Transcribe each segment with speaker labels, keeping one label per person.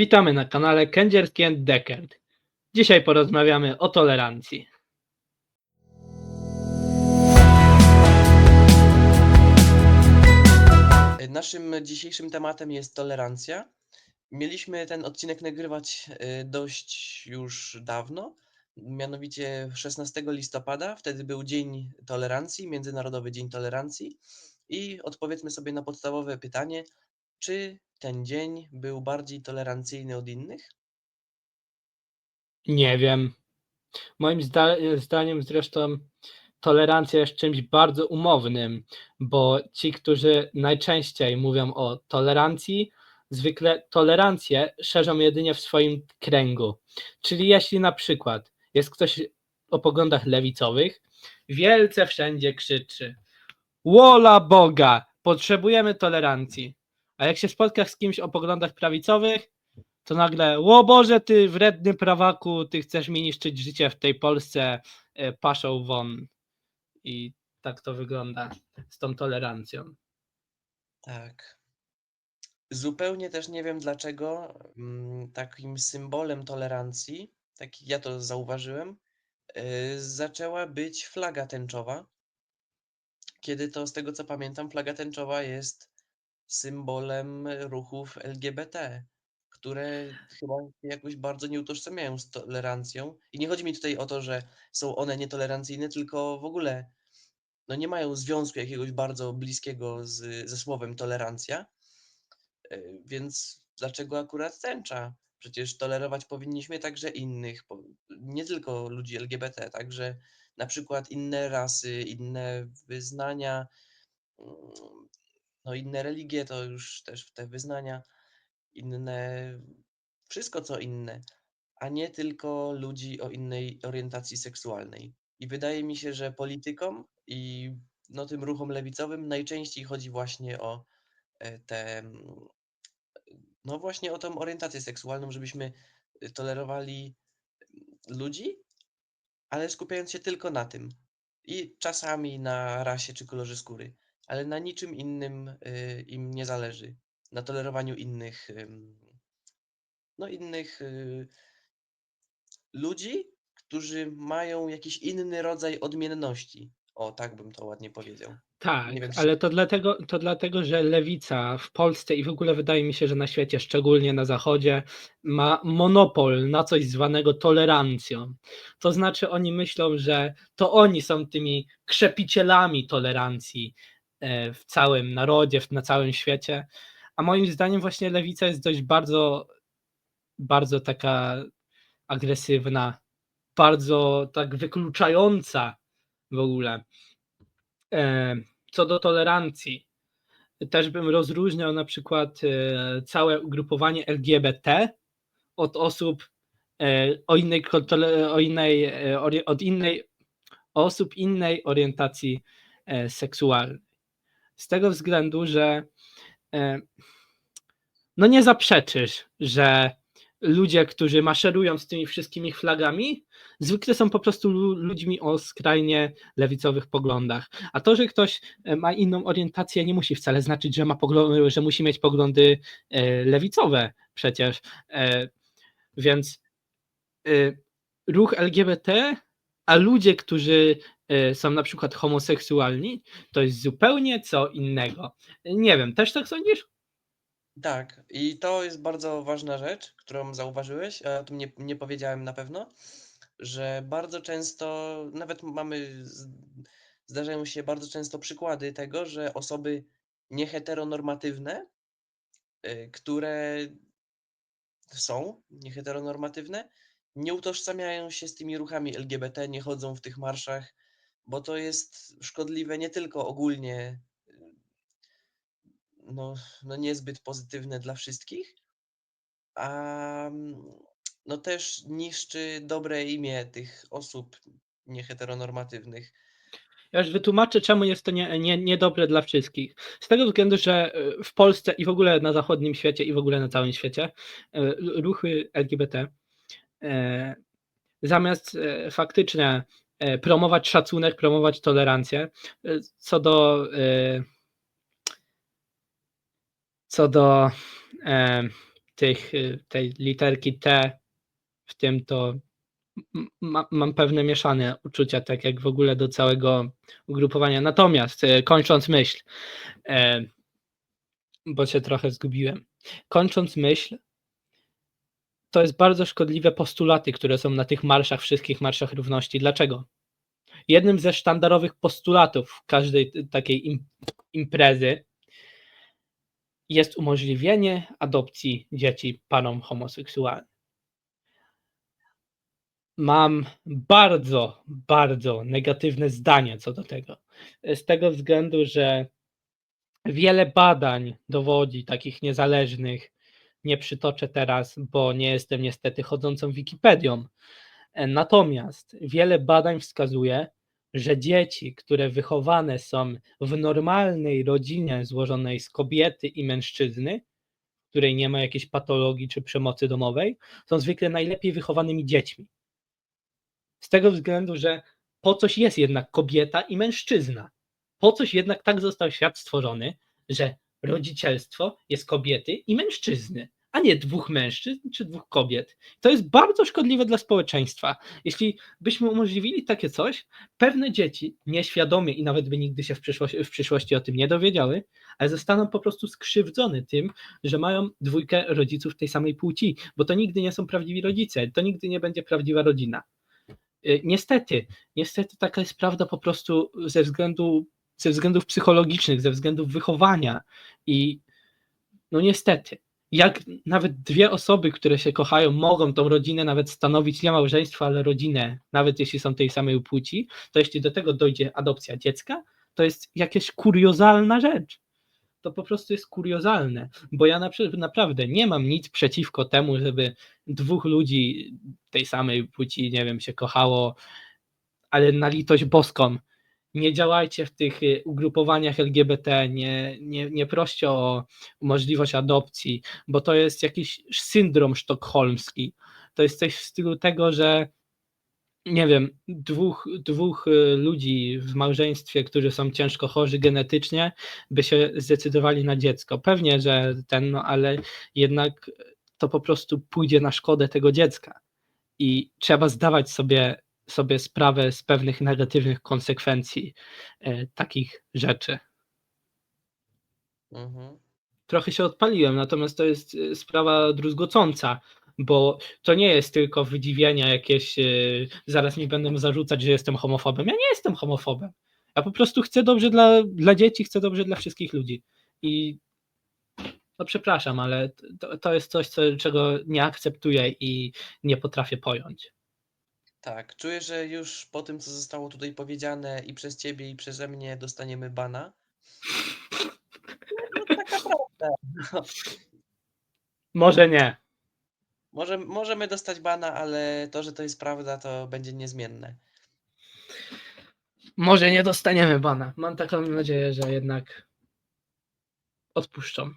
Speaker 1: Witamy na kanale Kędzierski and Deckard. Dzisiaj porozmawiamy o tolerancji.
Speaker 2: Naszym dzisiejszym tematem jest tolerancja. Mieliśmy ten odcinek nagrywać y, dość już dawno, mianowicie 16 listopada. Wtedy był Dzień Tolerancji, Międzynarodowy Dzień Tolerancji. I odpowiedzmy sobie na podstawowe pytanie, czy ten dzień był bardziej tolerancyjny od innych?
Speaker 1: Nie wiem. Moim zda zdaniem zresztą tolerancja jest czymś bardzo umownym, bo ci, którzy najczęściej mówią o tolerancji, zwykle tolerancję szerzą jedynie w swoim kręgu. Czyli jeśli na przykład jest ktoś o poglądach lewicowych, wielce wszędzie krzyczy Wola Boga, potrzebujemy tolerancji. A jak się spotka z kimś o poglądach prawicowych, to nagle, o Boże, ty wredny prawaku, ty chcesz mi niszczyć życie w tej Polsce, e, paszą won. I tak to wygląda z tą tolerancją.
Speaker 2: Tak. Zupełnie też nie wiem dlaczego mm, takim symbolem tolerancji, tak ja to zauważyłem, y, zaczęła być flaga tęczowa. Kiedy to, z tego co pamiętam, flaga tęczowa jest symbolem ruchów LGBT, które chyba się jakoś bardzo nie utożsamiają z tolerancją. I nie chodzi mi tutaj o to, że są one nietolerancyjne, tylko w ogóle no nie mają związku jakiegoś bardzo bliskiego z, ze słowem tolerancja. Y, Więc dlaczego akurat tęcza? Przecież tolerować powinniśmy także innych, nie tylko ludzi LGBT, także na przykład inne rasy, inne wyznania, mm, no inne religie to już też te wyznania, inne, wszystko co inne, a nie tylko ludzi o innej orientacji seksualnej. I wydaje mi się, że politykom i no, tym ruchom lewicowym najczęściej chodzi właśnie o e, te, mm, no właśnie o tą orientację seksualną, żebyśmy y, tolerowali ludzi, ale skupiając się tylko na tym. I czasami na rasie czy kolorze skóry, ale na niczym innym y, im nie zależy. Na tolerowaniu innych, no innych y, ludzi, którzy mają jakiś inny rodzaj odmienności. O, tak bym to ładnie powiedział.
Speaker 1: Tak,
Speaker 2: wiem,
Speaker 1: ale to dlatego, to dlatego, że lewica w Polsce i w ogóle wydaje mi się, że na świecie, szczególnie na Zachodzie, ma monopol na coś zwanego tolerancją. To znaczy, oni myślą, że to oni są tymi krzepicielami tolerancji w całym narodzie, na całym świecie. A moim zdaniem, właśnie lewica jest dość bardzo, bardzo taka agresywna, bardzo tak wykluczająca w ogóle. E, Co do tolerancji, też bym rozróżniał na przykład e, całe ugrupowanie LGBT od osób e, o innej, o innej, e, od innej osób innej orientacji e, seksualnej. Z tego względu, że e, no nie zaprzeczysz, że ludzie, którzy maszerują z tymi wszystkimi flagami, zwykle są po prostu lu- ludźmi o skrajnie lewicowych poglądach. A to, że ktoś e, ma inną orientację, nie musi wcale znaczyć, że, ma poglądy, że musi mieć poglądy e, lewicowe przecież. Więc ruch LGBT, a ludzie, którzy są na przykład homoseksualni, to jest zupełnie co innego. Nie wiem, też tak sądzisz?
Speaker 2: Tak, i to jest bardzo ważna rzecz, którą zauważyłeś, a o tym nie, nie powiedziałem na pewno, że bardzo często, nawet mamy, zdarzają się bardzo często przykłady tego, że osoby nieheteronormatywne, y, które są nieheteronormatywne, nie utożsamiają się z tymi ruchami LGBT, nie chodzą w tych marszach, bo to jest szkodliwe nie tylko ogólnie, y, no, no niezbyt pozytywne dla wszystkich, a no też niszczy dobre imię tych osób nieheteronormatywnych.
Speaker 1: Ja już wytłumaczę, czemu jest to nie, nie, niedobre dla wszystkich. Z tego względu, że e, w Polsce i w ogóle na zachodnim świecie i w ogóle na całym świecie e, ruchy LGBT zamiast e, faktycznie e, promować szacunek, promować tolerancję, e, co do e, co do e, tych, tej literki T w tym, to ma, mam pewne mieszane uczucia, tak jak w ogóle do całego ugrupowania. Natomiast e, kończąc myśl, e, bo się trochę zgubiłem. Kończąc myśl, to jest bardzo szkodliwe postulaty, które są na tych marszach, wszystkich marszach równości. Dlaczego? Jednym ze sztandarowych postulatów każdej takiej im, imprezy jest umożliwienie adopcji dzieci parom homoseksualnym. Mam bardzo, bardzo negatywne zdanie co do tego. Z tego względu, że wiele badań dowodzi, takich niezależnych, nie przytoczę teraz, bo nie jestem niestety chodzącą Wikipedią. E, Natomiast wiele badań wskazuje, że dzieci, które wychowane są w normalnej rodzinie złożonej z kobiety i mężczyzny, w której nie ma jakiejś patologii czy przemocy domowej, są zwykle najlepiej wychowanymi dziećmi. Z tego względu, że po coś jest jednak kobieta i mężczyzna. Po coś jednak tak został świat stworzony, że rodzicielstwo jest kobiety i mężczyzny, a nie dwóch mężczyzn czy dwóch kobiet. To jest bardzo szkodliwe dla społeczeństwa. Jeśli byśmy umożliwili takie coś, pewne dzieci nieświadomie i nawet by nigdy się w przyszłości, w przyszłości o tym nie dowiedziały, ale zostaną po prostu skrzywdzone tym, że mają dwójkę rodziców tej samej płci, bo to nigdy nie są prawdziwi rodzice, to nigdy nie będzie prawdziwa rodzina. Y, Niestety, niestety taka jest prawda po prostu ze względu, ze względów psychologicznych, ze względów wychowania i no niestety, jak nawet dwie osoby, które się kochają, mogą tą rodzinę nawet stanowić nie małżeństwo, ale rodzinę, nawet jeśli są tej samej płci, to jeśli do tego dojdzie adopcja dziecka, to jest jakaś kuriozalna rzecz. To po prostu jest kuriozalne, bo ja na, naprawdę nie mam nic przeciwko temu, żeby dwóch ludzi tej samej płci, nie wiem, się kochało, ale na litość boską, nie działajcie w tych y, ugrupowaniach LGBT, nie, nie, nie proście o możliwość adopcji, bo to jest jakiś syndrom sztokholmski. To jest coś w stylu tego, że nie wiem, dwóch, dwóch y, ludzi w małżeństwie, którzy są ciężko chorzy genetycznie, by się zdecydowali na dziecko. Pewnie, że ten, no ale jednak to po prostu pójdzie na szkodę tego dziecka. I trzeba zdawać sobie, sobie sprawę z pewnych negatywnych konsekwencji e, takich rzeczy.
Speaker 2: Mhm.
Speaker 1: Trochę się odpaliłem, natomiast to jest e, sprawa druzgocąca, bo to nie jest tylko wydziwienia jakieś, e, zaraz mi będą zarzucać, że jestem homofobem. Ja nie jestem homofobem. Ja po prostu chcę dobrze dla, dla dzieci, chcę dobrze dla wszystkich ludzi. I no przepraszam, ale to, to jest coś, co, czego nie akceptuję i nie potrafię pojąć.
Speaker 2: Tak, czuję, że już po tym, co zostało tutaj powiedziane i przez ciebie, i przeze mnie dostaniemy bana. No, taka prawda. No,
Speaker 1: Może nie.
Speaker 2: Może, możemy dostać bana, ale to, że to jest prawda, to będzie niezmienne.
Speaker 1: Może nie dostaniemy bana. Mam taką nadzieję, że jednak odpuszczą.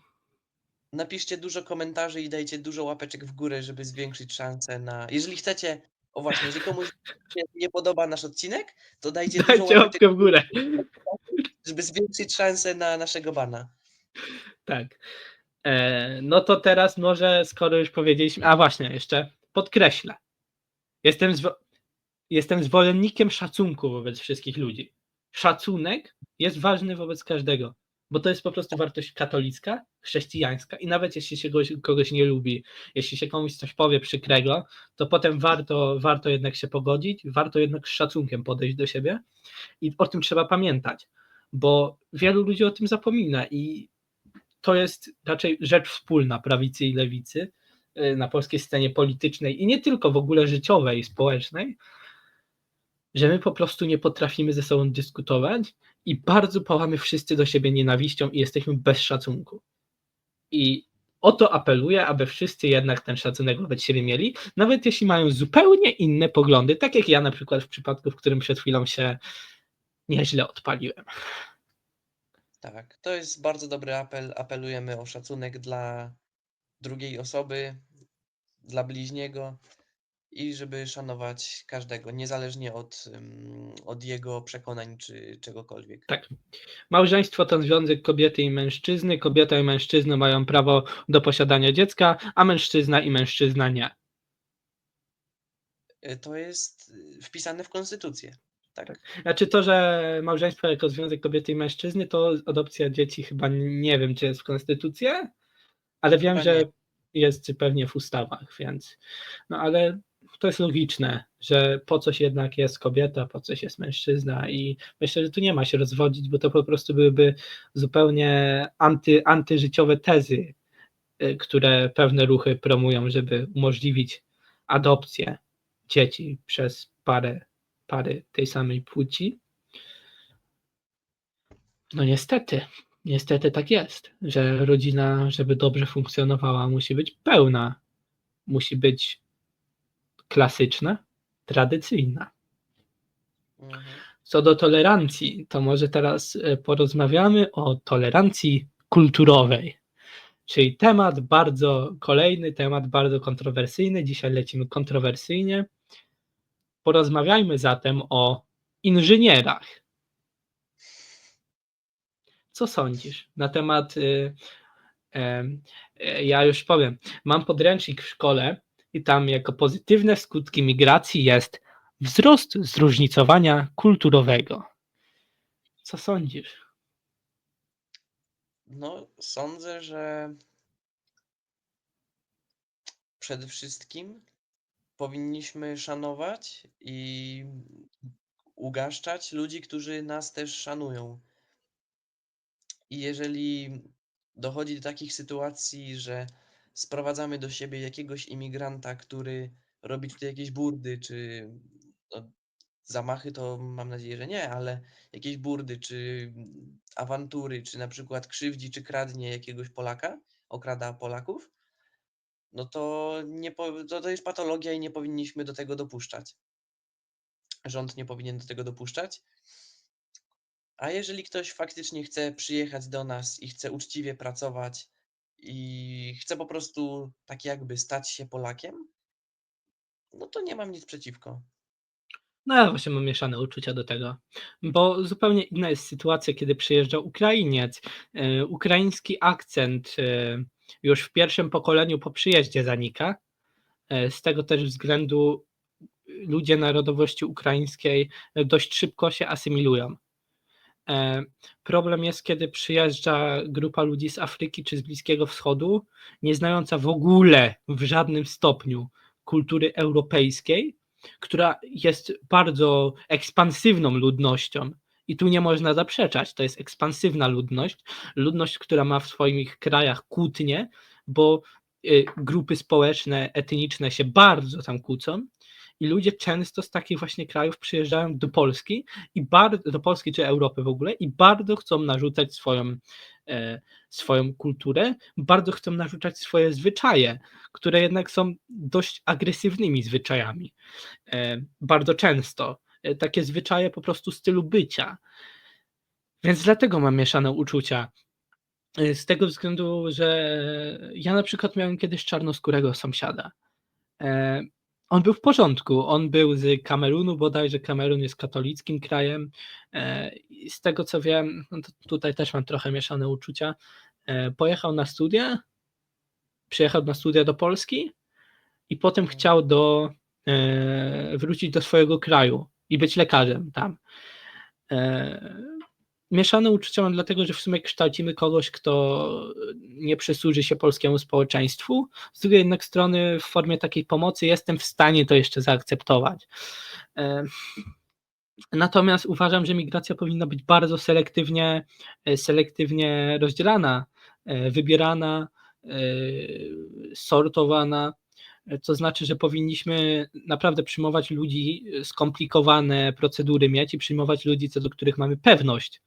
Speaker 2: Napiszcie dużo komentarzy i dajcie dużo łapeczek w górę, żeby zwiększyć szanse na. Jeżeli chcecie, o właśnie, jeżeli komuś się nie podoba nasz odcinek, to dajcie
Speaker 1: Dajcie
Speaker 2: łapeczek,
Speaker 1: łapkę w górę.
Speaker 2: żeby zwiększyć szanse na naszego bana.
Speaker 1: Tak. E, no to teraz może, skoro już powiedzieliśmy, a właśnie, jeszcze podkreślę. Jestem, zwo- jestem zwolennikiem szacunku wobec wszystkich ludzi. Szacunek jest ważny wobec każdego, bo to jest po prostu wartość katolicka, chrześcijańska i nawet jeśli się kogoś, nie lubi, jeśli się komuś coś powie przykrego, to potem warto, warto jednak się pogodzić, warto jednak z szacunkiem podejść do siebie i o tym trzeba pamiętać, bo wielu ludzi o tym zapomina i to jest raczej rzecz wspólna prawicy i lewicy y, na polskiej scenie politycznej i nie tylko w ogóle życiowej społecznej, że my po prostu nie potrafimy ze sobą dyskutować i bardzo pałamy wszyscy do siebie nienawiścią i jesteśmy bez szacunku. I o to apeluję, aby wszyscy jednak ten szacunek wobec siebie mieli, nawet jeśli mają zupełnie inne poglądy, tak jak ja na przykład w przypadku, w którym przed chwilą się nieźle odpaliłem.
Speaker 2: Tak, to jest bardzo dobry apel. Apelujemy o szacunek dla drugiej osoby, dla bliźniego i żeby szanować każdego, niezależnie od, od jego przekonań czy czegokolwiek.
Speaker 1: Tak. Małżeństwo to związek kobiety i mężczyzny. Kobieta i mężczyzna mają prawo do posiadania dziecka, a mężczyzna i mężczyzna nie.
Speaker 2: Y, To jest y, wpisane w konstytucję. Tak.
Speaker 1: Znaczy to, że małżeństwo jako związek kobiety i mężczyzny, to adopcja dzieci chyba nie wiem, czy jest w konstytucji, ale wiem,
Speaker 2: Chyba
Speaker 1: że
Speaker 2: nie.
Speaker 1: jest pewnie w ustawach, więc no ale to jest logiczne, że po coś jednak jest kobieta, po coś jest mężczyzna i myślę, że tu nie ma się rozwodzić, bo to po prostu byłyby zupełnie anty, antyżyciowe tezy, y, które pewne ruchy promują, żeby umożliwić adopcję dzieci przez parę, pary tej samej płci. No niestety, niestety tak jest, że rodzina, żeby dobrze funkcjonowała, musi być pełna, musi być klasyczna, tradycyjna.
Speaker 2: Mhm.
Speaker 1: Co do tolerancji, to może teraz e, porozmawiamy o tolerancji kulturowej. Czyli temat bardzo, kolejny temat bardzo kontrowersyjny. Dzisiaj lecimy kontrowersyjnie. Porozmawiajmy zatem o inżynierach. Co sądzisz na temat. Y, em, y, ja już powiem. Mam podręcznik w szkole i tam jako pozytywne skutki migracji jest wzrost zróżnicowania kulturowego. Co sądzisz?
Speaker 2: No, sądzę, że przede wszystkim powinniśmy szanować i ugaszczać ludzi, którzy nas też szanują. I jeżeli dochodzi do takich sytuacji, że sprowadzamy do siebie jakiegoś imigranta, który robi tutaj jakieś burdy, czy no, zamachy, to mam nadzieję, że nie, ale jakieś burdy, czy awantury, czy na przykład krzywdzi, czy kradnie jakiegoś Polaka, okrada Polaków, no to, nie to, to jest patologia i nie powinniśmy do tego dopuszczać. Rząd nie powinien do tego dopuszczać. A jeżeli ktoś faktycznie chce przyjechać do nas i chce uczciwie pracować i chce po prostu tak jakby stać się Polakiem, no to nie mam nic przeciwko.
Speaker 1: No ja właśnie mam mieszane uczucia do tego, bo zupełnie inna jest sytuacja, kiedy przyjeżdża Ukrainiec. E, Ukraiński akcent e, już w pierwszym pokoleniu po przyjeździe zanika. E, Z tego też względu ludzie narodowości ukraińskiej dość szybko się asymilują. E, Problem jest, kiedy przyjeżdża grupa ludzi z Afryki czy z Bliskiego Wschodu, nie znająca w ogóle w żadnym stopniu kultury europejskiej, która jest bardzo ekspansywną ludnością. I tu nie można zaprzeczać, to jest ekspansywna ludność, ludność, która ma w swoich krajach kłótnie, bo y, grupy społeczne, etniczne się bardzo tam kłócą i ludzie często z takich właśnie krajów przyjeżdżają do Polski i bardzo, do Polski czy Europy w ogóle i bardzo chcą narzucać swoją, e, swoją kulturę, bardzo chcą narzucać swoje zwyczaje, które jednak są dość agresywnymi zwyczajami. E, bardzo często. E, takie zwyczaje po prostu stylu bycia. Więc dlatego mam mieszane uczucia. E, Z tego względu, że ja na przykład miałem kiedyś czarnoskórego sąsiada. On był w porządku. On był z Kamerunu, bodajże Kamerun jest katolickim krajem. E, Z tego co wiem, no tutaj też mam trochę mieszane uczucia. E, Pojechał na studia, przyjechał na studia do Polski i potem chciał do, e, wrócić do swojego kraju i być lekarzem tam. Mieszane uczucia mam dlatego, że w sumie kształcimy kogoś, kto nie przysłuży się polskiemu społeczeństwu. Z drugiej jednak strony, w formie takiej pomocy jestem w stanie to jeszcze zaakceptować. E, Natomiast uważam, że migracja powinna być bardzo selektywnie, e, selektywnie rozdzielana, e, wybierana, sortowana. To znaczy, że powinniśmy naprawdę przyjmować ludzi, skomplikowane procedury mieć i przyjmować ludzi, co do których mamy pewność,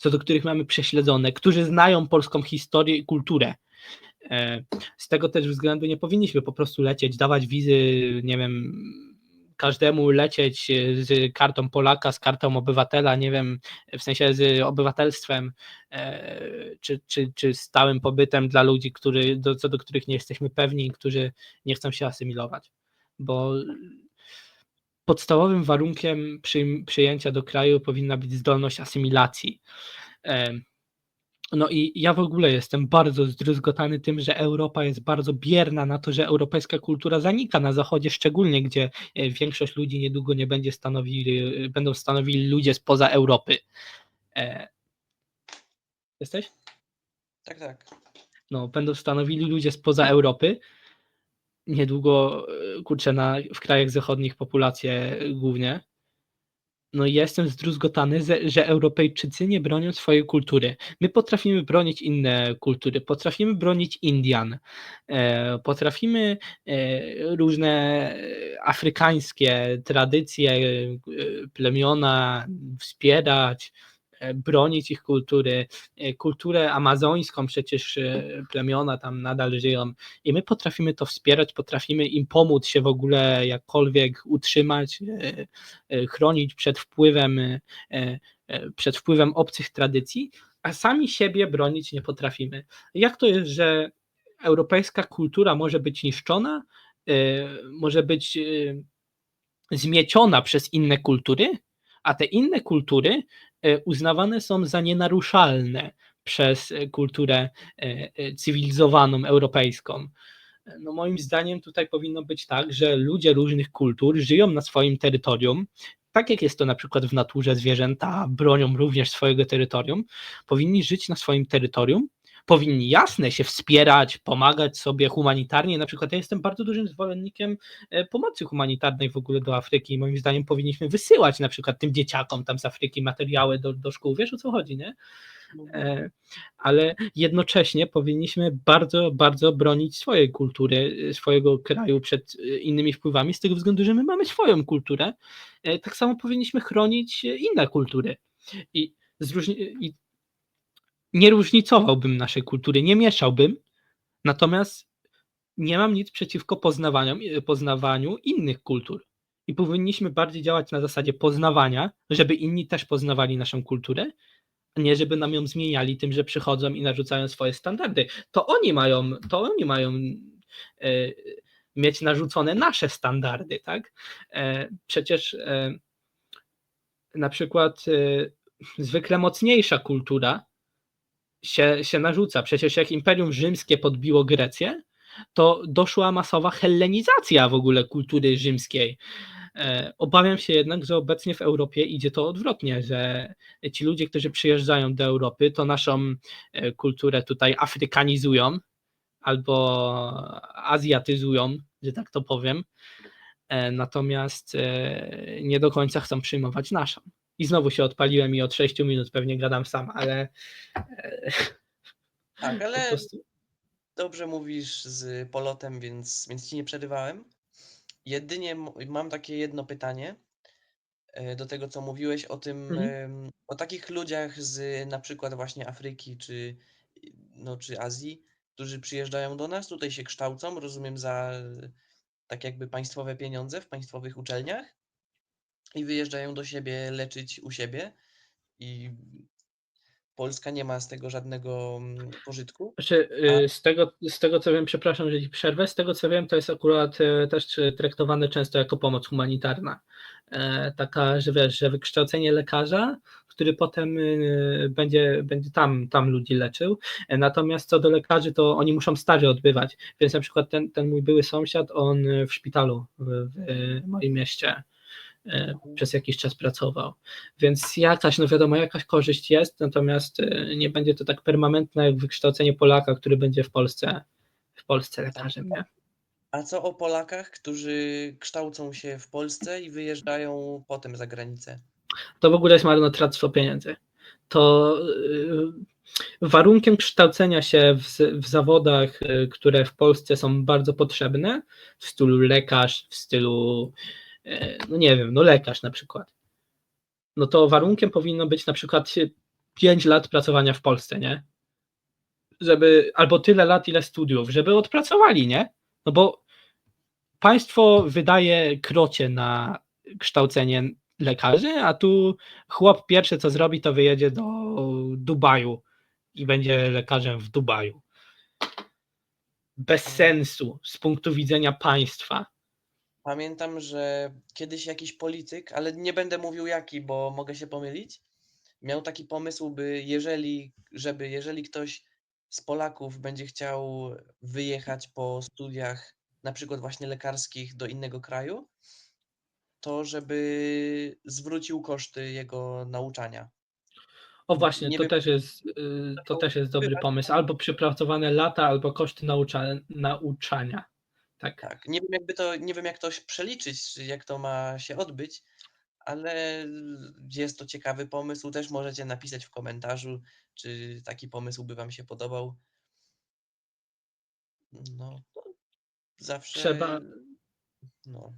Speaker 1: co do których mamy prześledzone, którzy znają polską historię i kulturę. E, Z tego też względu nie powinniśmy po prostu lecieć, dawać wizy, nie wiem, każdemu lecieć e, z kartą Polaka, z kartą obywatela, nie wiem, w sensie z obywatelstwem, e, czy, czy, czy stałym pobytem dla ludzi, który, do, co do których nie jesteśmy pewni, którzy nie chcą się asymilować. bo podstawowym warunkiem przyjm- przyjęcia do kraju powinna być zdolność asymilacji. No i ja w ogóle jestem bardzo zdruzgotany tym, że Europa jest bardzo bierna na to, że europejska kultura zanika na zachodzie, szczególnie gdzie e, większość ludzi niedługo nie będzie stanowili, będą stanowili ludzie spoza Europy. E, Jesteś?
Speaker 2: Tak, tak.
Speaker 1: no, będą stanowili ludzie spoza Europy. Niedługo, e, kurczę, na, w krajach zachodnich populacje głównie. No i jestem zdruzgotany, że, Europejczycy nie bronią swojej kultury. My potrafimy bronić inne kultury, potrafimy bronić Indian, e, potrafimy e, różne afrykańskie tradycje, plemiona wspierać, bronić ich kultury. E, Kulturę amazońską przecież e, plemiona tam nadal żyją i my potrafimy to wspierać, potrafimy im pomóc się w ogóle jakkolwiek utrzymać, e, e, chronić przed wpływem, e, e, przed wpływem obcych tradycji, a sami siebie bronić nie potrafimy. Jak to jest, że europejska kultura może być niszczona, e, może być e, zmieciona przez inne kultury, a te inne kultury e, uznawane są za nienaruszalne przez e, kulturę e, cywilizowaną europejską. No moim zdaniem tutaj powinno być tak, że ludzie różnych kultur żyją na swoim terytorium, tak jak jest to na przykład w naturze, zwierzęta bronią również swojego terytorium, powinni żyć na swoim terytorium, powinni jasne się wspierać, pomagać sobie humanitarnie. Na przykład ja jestem bardzo dużym zwolennikiem e, pomocy humanitarnej w ogóle do Afryki moim zdaniem powinniśmy wysyłać na przykład tym dzieciakom tam z Afryki materiały do, do szkół. Wiesz o co chodzi, nie? E, ale jednocześnie powinniśmy bardzo, bardzo bronić swojej kultury, e, swojego kraju przed innymi wpływami, z tego względu, że my mamy swoją kulturę. Tak samo powinniśmy chronić inne kultury. I, zróżni- i nie różnicowałbym naszej kultury, nie mieszałbym, natomiast nie mam nic przeciwko poznawaniu, poznawaniu innych kultur. I powinniśmy bardziej działać na zasadzie poznawania, żeby inni też poznawali naszą kulturę, a nie żeby nam ją zmieniali tym, że przychodzą i narzucają swoje standardy. To oni mają, to oni mają e, mieć narzucone nasze standardy, tak? E, przecież e, na przykład e, zwykle mocniejsza kultura się, się narzuca. Przecież jak Imperium Rzymskie podbiło Grecję, to doszła masowa hellenizacja w ogóle kultury rzymskiej. E, Obawiam się jednak, że obecnie w Europie idzie to odwrotnie, że ci ludzie, którzy przyjeżdżają do Europy, to naszą e, kulturę tutaj afrykanizują albo azjatyzują, że tak to powiem, e, natomiast nie do końca chcą przyjmować naszą. I znowu się odpaliłem i od 6 minut pewnie gadam sam, ale e,
Speaker 2: Tak, ale
Speaker 1: prostu
Speaker 2: dobrze mówisz z polotem, więc, więc ci nie przerywałem. Jedynie mam takie jedno pytanie e, do tego, co mówiłeś o tym,
Speaker 1: Mhm.
Speaker 2: o takich ludziach z na przykład właśnie Afryki czy, no, czy Azji, którzy przyjeżdżają do nas, tutaj się kształcą, rozumiem, za tak jakby państwowe pieniądze w państwowych uczelniach i wyjeżdżają do siebie leczyć u siebie i Polska nie ma z tego żadnego mm, pożytku.
Speaker 1: Znaczy, y, z, tego, z tego co wiem, przepraszam, że ci przerwę, z tego co wiem, to jest akurat e, też e, traktowane często jako pomoc humanitarna. E, Taka, że wiesz, że wykształcenie lekarza, który potem y, będzie, będzie tam, tam ludzi leczył. E, Natomiast co do lekarzy, to oni muszą staże odbywać. Więc na przykład ten, ten mój były sąsiad, on w szpitalu w, w moim mieście przez jakiś czas pracował. Więc jakaś, no wiadomo, jakaś korzyść jest, natomiast e, nie będzie to tak permanentne jak wykształcenie Polaka, który będzie w Polsce, w Polsce lekarzem, nie?
Speaker 2: A co o Polakach, którzy kształcą się w Polsce i wyjeżdżają potem za granicę?
Speaker 1: To w ogóle jest marnotrawstwo pieniędzy. To y, warunkiem kształcenia się w, w zawodach, które w Polsce są bardzo potrzebne, w stylu lekarz, w stylu, no nie wiem, no lekarz na przykład, no to warunkiem powinno być na przykład 5 lat pracowania w Polsce, nie? Żeby, albo tyle lat, ile studiów, żeby odpracowali, nie? No bo państwo wydaje krocie na kształcenie lekarzy, a tu chłop pierwsze co zrobi, to wyjedzie do Dubaju i będzie lekarzem w Dubaju. Bez sensu z punktu widzenia państwa.
Speaker 2: Pamiętam, że kiedyś jakiś polityk, ale nie będę mówił jaki, bo mogę się pomylić, miał taki pomysł, by jeżeli, żeby jeżeli ktoś z Polaków będzie chciał wyjechać po studiach, na przykład właśnie lekarskich do innego kraju, to żeby zwrócił koszty jego nauczania.
Speaker 1: O właśnie,
Speaker 2: Nie
Speaker 1: to
Speaker 2: wiem-
Speaker 1: też jest, y, to też jest dobry pomysł. Albo przepracowane lata, albo koszty naucza, nauczania. Tak.
Speaker 2: Tak, nie wiem jakby to, nie wiem jak to przeliczyć, czy jak to ma się odbyć, ale jest to ciekawy pomysł. Też możecie napisać w komentarzu, czy taki pomysł by wam się podobał. No, to zawsze.
Speaker 1: Trzeba.
Speaker 2: No.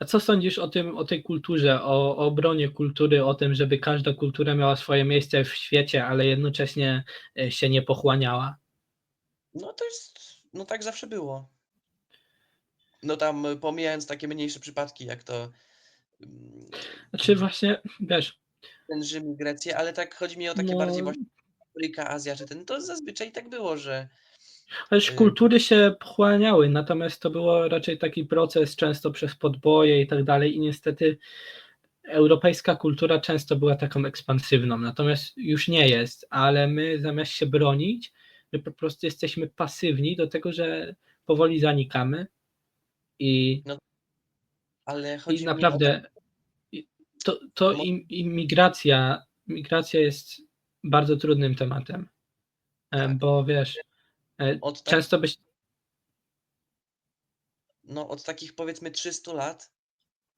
Speaker 1: A co sądzisz o tym, o tej kulturze, o, o obronie kultury, o tym, żeby każda kultura miała swoje miejsce w świecie, ale jednocześnie e, się nie pochłaniała?
Speaker 2: no to jest, no tak zawsze było. No tam y, pomijając takie mniejsze przypadki, jak to mm,
Speaker 1: Znaczy właśnie, wiesz,
Speaker 2: ten Rzym i Grecję, ale tak chodzi mi o takie
Speaker 1: no,
Speaker 2: bardziej właśnie Afryka, Azja, czy ten, to zazwyczaj tak było, że
Speaker 1: Chociaż
Speaker 2: Y-
Speaker 1: kultury się pochłaniały, natomiast to było raczej taki proces często przez podboje i tak dalej i niestety europejska kultura często była taką ekspansywną, natomiast już nie jest, ale my zamiast się bronić, my po prostu jesteśmy pasywni do tego, że powoli zanikamy i,
Speaker 2: ale
Speaker 1: i
Speaker 2: chodzi o
Speaker 1: naprawdę i to, to im- imigracja, migracja jest bardzo trudnym tematem, e,
Speaker 2: Tak.
Speaker 1: bo wiesz, e,
Speaker 2: Od tak-
Speaker 1: często byś
Speaker 2: no, od takich powiedzmy 300 lat,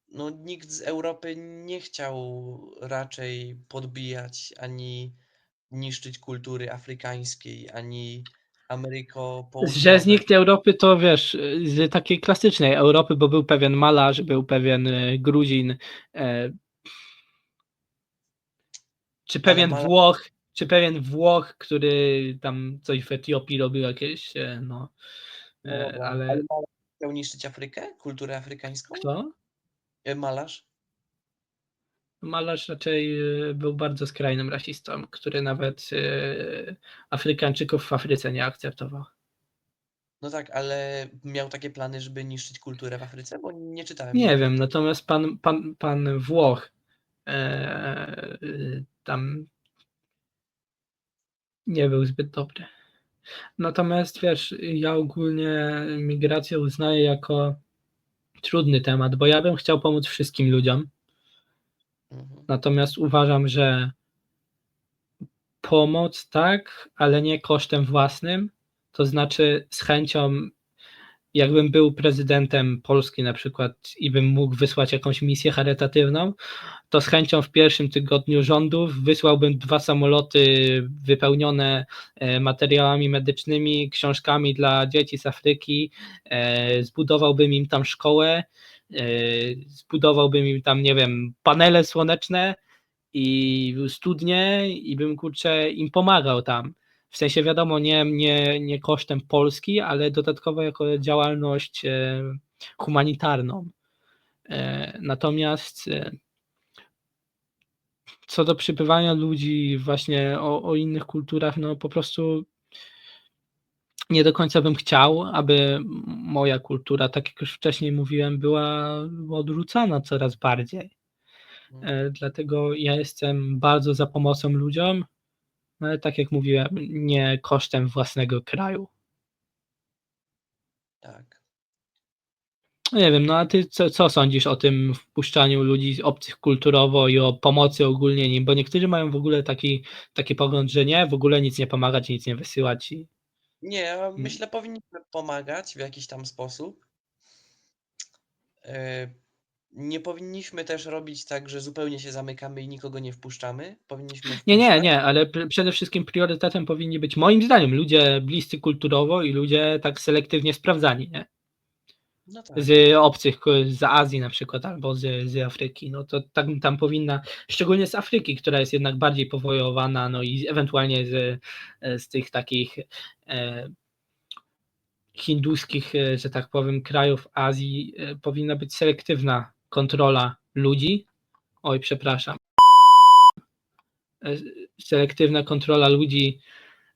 Speaker 2: no nikt z Europy nie chciał raczej podbijać ani niszczyć kultury afrykańskiej, ani Ameryko
Speaker 1: Że z
Speaker 2: Południowej.
Speaker 1: nikt Europy to wiesz, z takiej klasycznej Europy, bo był pewien malarz, był pewien e, Gruzin, e, czy pewien
Speaker 2: malarz-
Speaker 1: Włoch, czy pewien Włoch, który tam coś w Etiopii robił jakieś, e, no, e, ale
Speaker 2: malarz chciał niszczyć Afrykę, kulturę afrykańską?
Speaker 1: kto?
Speaker 2: E, Malarz?
Speaker 1: Malarz raczej e, był bardzo skrajnym rasistą, który nawet e, Afrykańczyków w Afryce nie akceptował.
Speaker 2: No tak, ale miał takie plany, żeby niszczyć kulturę w Afryce? Bo nie czytałem.
Speaker 1: Nie wiem, natomiast pan, pan, pan Włoch e, tam nie był zbyt dobry. Natomiast wiesz, ja ogólnie migrację uznaję jako trudny temat, bo ja bym chciał pomóc wszystkim ludziom. Natomiast uważam, że pomoc tak, ale nie kosztem własnym, to znaczy z chęcią, jakbym był prezydentem Polski na przykład i bym mógł wysłać jakąś misję charytatywną, to z chęcią w pierwszym tygodniu rządów wysłałbym dwa samoloty wypełnione e, materiałami medycznymi, książkami dla dzieci z Afryki, e, zbudowałbym im tam szkołę, zbudowałbym im tam, nie wiem, panele słoneczne i studnie i bym kurczę im pomagał tam. W sensie wiadomo, nie, nie, nie kosztem Polski, ale dodatkowo jako działalność e, humanitarną. E, Natomiast co do przybywania ludzi właśnie o, o innych kulturach, no po prostu nie do końca bym chciał, aby moja kultura, tak jak już wcześniej mówiłem, była odrzucana coraz bardziej.
Speaker 2: Mhm.
Speaker 1: E, Dlatego ja jestem bardzo za pomocą ludziom, no ale tak jak mówiłem, nie kosztem własnego kraju.
Speaker 2: Tak.
Speaker 1: No Nie wiem, no a ty co, co sądzisz o tym wpuszczaniu ludzi obcych kulturowo i o pomocy ogólnie nim? Bo niektórzy mają w ogóle taki, taki pogląd, że nie, w ogóle nic nie pomagać, nic nie wysyłać. I...
Speaker 2: Nie, ja myślę, powinniśmy pomagać w jakiś tam sposób. E, Nie powinniśmy też robić tak, że zupełnie się zamykamy i nikogo nie wpuszczamy. Powinniśmy
Speaker 1: Nie, nie,
Speaker 2: wpuszczać.
Speaker 1: nie, ale pr- przede wszystkim priorytetem powinni być moim zdaniem ludzie bliscy kulturowo i ludzie tak selektywnie sprawdzani, nie?
Speaker 2: No tak.
Speaker 1: z obcych, z Azji na przykład, albo z, z Afryki, no to tam, tam powinna, szczególnie z Afryki, która jest jednak bardziej powojowana, no i ewentualnie z, z tych takich e, hinduskich, e, że tak powiem, krajów Azji, e, powinna być selektywna kontrola ludzi. Oj, przepraszam. E, Selektywna kontrola ludzi,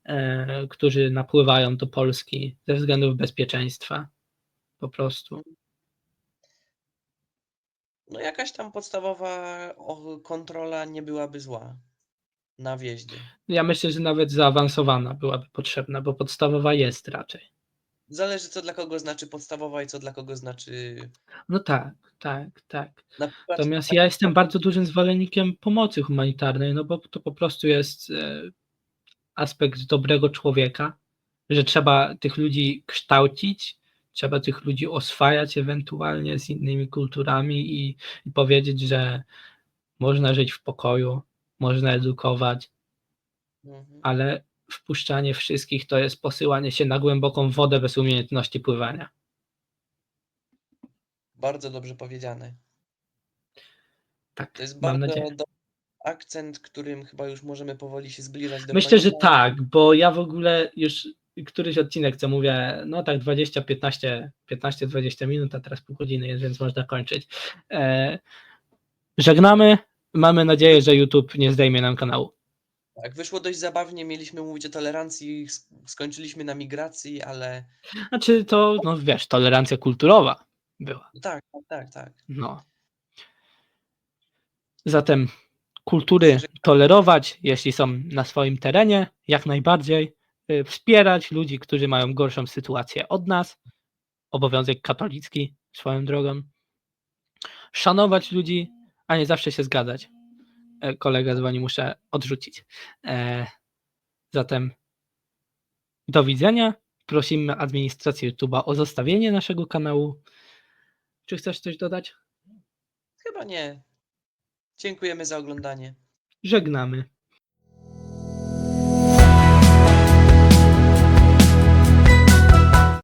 Speaker 1: e, którzy napływają do Polski ze względów bezpieczeństwa. Po prostu.
Speaker 2: No jakaś tam podstawowa o kontrola nie byłaby zła na wjeździe.
Speaker 1: Ja myślę, że nawet zaawansowana byłaby potrzebna, bo podstawowa jest raczej.
Speaker 2: Zależy co dla kogo znaczy podstawowa i co dla kogo znaczy
Speaker 1: No tak, tak, tak.
Speaker 2: na przykład
Speaker 1: Natomiast ja jestem bardzo dużym zwolennikiem pomocy humanitarnej, no bo to po prostu jest e, aspekt dobrego człowieka, że trzeba tych ludzi kształcić, trzeba tych ludzi oswajać ewentualnie z innymi kulturami i, i powiedzieć, że można żyć w pokoju, można edukować,
Speaker 2: Mhm.
Speaker 1: ale wpuszczanie wszystkich to jest posyłanie się na głęboką wodę bez umiejętności pływania.
Speaker 2: Bardzo dobrze powiedziane.
Speaker 1: Tak,
Speaker 2: To jest bardzo dobry akcent, którym chyba już możemy powoli się zbliżać do
Speaker 1: Myślę, że tak, bo ja w ogóle już któryś odcinek, co mówię, no tak 20, 15, 15-20 minut, a teraz pół godziny jest, więc można kończyć. E, żegnamy. Mamy nadzieję, że YouTube nie zdejmie nam kanału.
Speaker 2: Tak, wyszło dość zabawnie, mieliśmy mówić o tolerancji, sk- skończyliśmy na migracji, ale
Speaker 1: Znaczy to, no wiesz, tolerancja kulturowa była.
Speaker 2: tak, tak, tak.
Speaker 1: No. Zatem kultury tolerować, jeśli są na swoim terenie, jak najbardziej. Y, Wspierać ludzi, którzy mają gorszą sytuację od nas. Obowiązek katolicki swoją drogą. Szanować ludzi, a nie zawsze się zgadzać. E, Kolega dzwoni, muszę odrzucić. E, Zatem do widzenia. Prosimy administrację YouTube'a o zostawienie naszego kanału. Czy chcesz coś dodać?
Speaker 2: Chyba nie. Dziękujemy za oglądanie.
Speaker 1: Żegnamy.